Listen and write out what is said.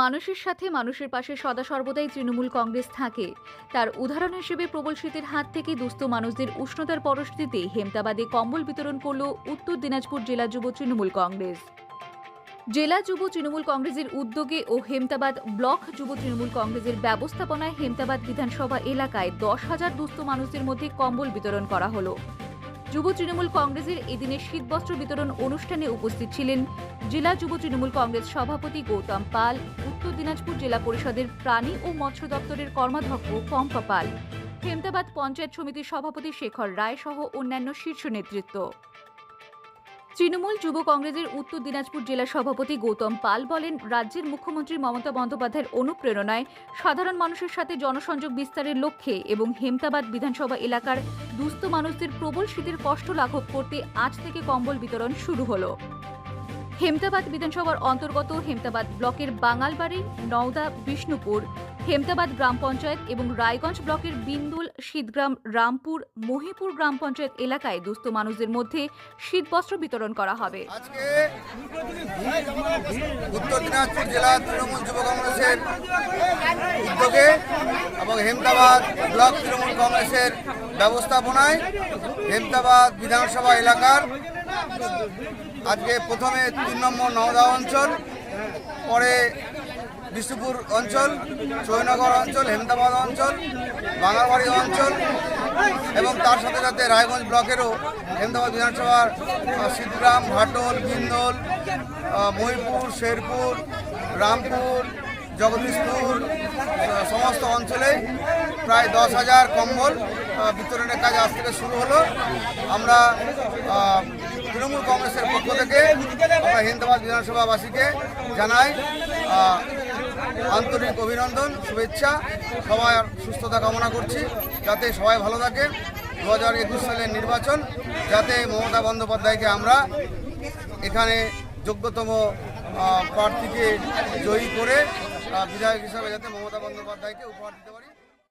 মানুষের সাথে মানুষের পাশে সদা সর্বদাই তৃণমূল কংগ্রেস থাকে। তার উদাহরণ হিসেবে প্রবল শীতের হাত থেকে দুস্থ মানুষদের উষ্ণতার পরস্থিতিতে হেমতাবাদে কম্বল বিতরণ করল উত্তর দিনাজপুর জেলা যুব তৃণমূল কংগ্রেস। জেলা যুব তৃণমূল কংগ্রেসের উদ্যোগে ও হেমতাবাদ ব্লক যুব তৃণমূল কংগ্রেসের ব্যবস্থাপনায় হেমতাবাদ বিধানসভা এলাকায় দশ হাজার দুস্থ মানুষদের মধ্যে কম্বল বিতরণ করা হলো। যুব তৃণমূল কংগ্রেসের এদিনে শীতবস্ত্র বিতরণ অনুষ্ঠানে উপস্থিত ছিলেন জেলা যুব তৃণমূল কংগ্রেস সভাপতি গৌতম পাল, উত্তর দিনাজপুর জেলা পরিষদের প্রাণী ও মৎস্য দপ্তরের কর্মাধ্যক্ষ পম্পা পাল, হেমতাবাদ পঞ্চায়েত সমিতির সভাপতি শেখর রায় সহ অন্যান্য শীর্ষ নেতৃত্ব। তৃণমূল যুব কংগ্রেসের উত্তর দিনাজপুর জেলা সভাপতি গৌতম পাল বলেন, রাজ্যের মুখ্যমন্ত্রী মমতা বন্দ্যোপাধ্যায়ের অনুপ্রেরণায় সাধারণ মানুষের সাথে জনসংযোগ বিস্তারের লক্ষ্যে এবং হেমতাবাদ বিধানসভা এলাকার দুস্থ মানুষদের প্রবল শীতের কষ্ট লাঘব করতে আজ থেকে কম্বল বিতরণ শুরু হলো। হেমতাবাদ বিধানসভার অন্তর্গত হেমতাবাদ ব্লকের বাঙালবাড়ি, নওদা, বিষ্ণুপুর, হেমতাবাদ গ্রাম পঞ্চায়েত এবং রায়গঞ্জ ব্লকের বিন্দুল, শীতগ্রাম, রামপুর, মহিপুর গ্রাম পঞ্চায়েত এলাকায় দুস্থ মানুষদের মধ্যে শীতবস্ত্র বিতরণ করা হবে। উত্তর দিনাজপুর জেলা তৃণমূল যুব কংগ্রেসের উদ্যোগে এবং হেমদাবাদ ব্লক তৃণমূল কংগ্রেসের ব্যবস্থাপনায় হেমদাবাদ বিধানসভা এলাকার আজকে প্রথমে তিন নম্বর নওদা অঞ্চল পরে বিষ্ণুপুর অঞ্চল চৈনগর অঞ্চল হেমদাবাদ অঞ্চল বাঙালবাড়ি অঞ্চল এবং তার সাথে সাথে রায়গঞ্জ ব্লকেরও হেমদাবাদ বিধানসভার আহ, শীতগ্রাম ঘাটল বিন্দল মহিপুর শেরপুর রামপুর জগদীশপুর সমস্ত অঞ্চলে প্রায় দশ হাজার কম্বল বিতরণের কাজ আজ থেকে শুরু হলো। আমরা তৃণমূল কংগ্রেসের পক্ষ থেকে আমরা হিন্দাবাদ বিধানসভাবাসীকে জানাই আন্তরিক অভিনন্দন, শুভেচ্ছা সবার সুস্থতা কামনা করছি, যাতে সবাই ভালো থাকে। দু হাজার একুশ সালের নির্বাচন, যাতে মমতা বন্দ্যোপাধ্যায়কে আমরা এখানে যোগ্যতম প্রার্থীকে জয়ী করে বিধায়ক হিসাবে যাতে মমতা বন্দ্যোপাধ্যায়কে উপহার দিতে পারি।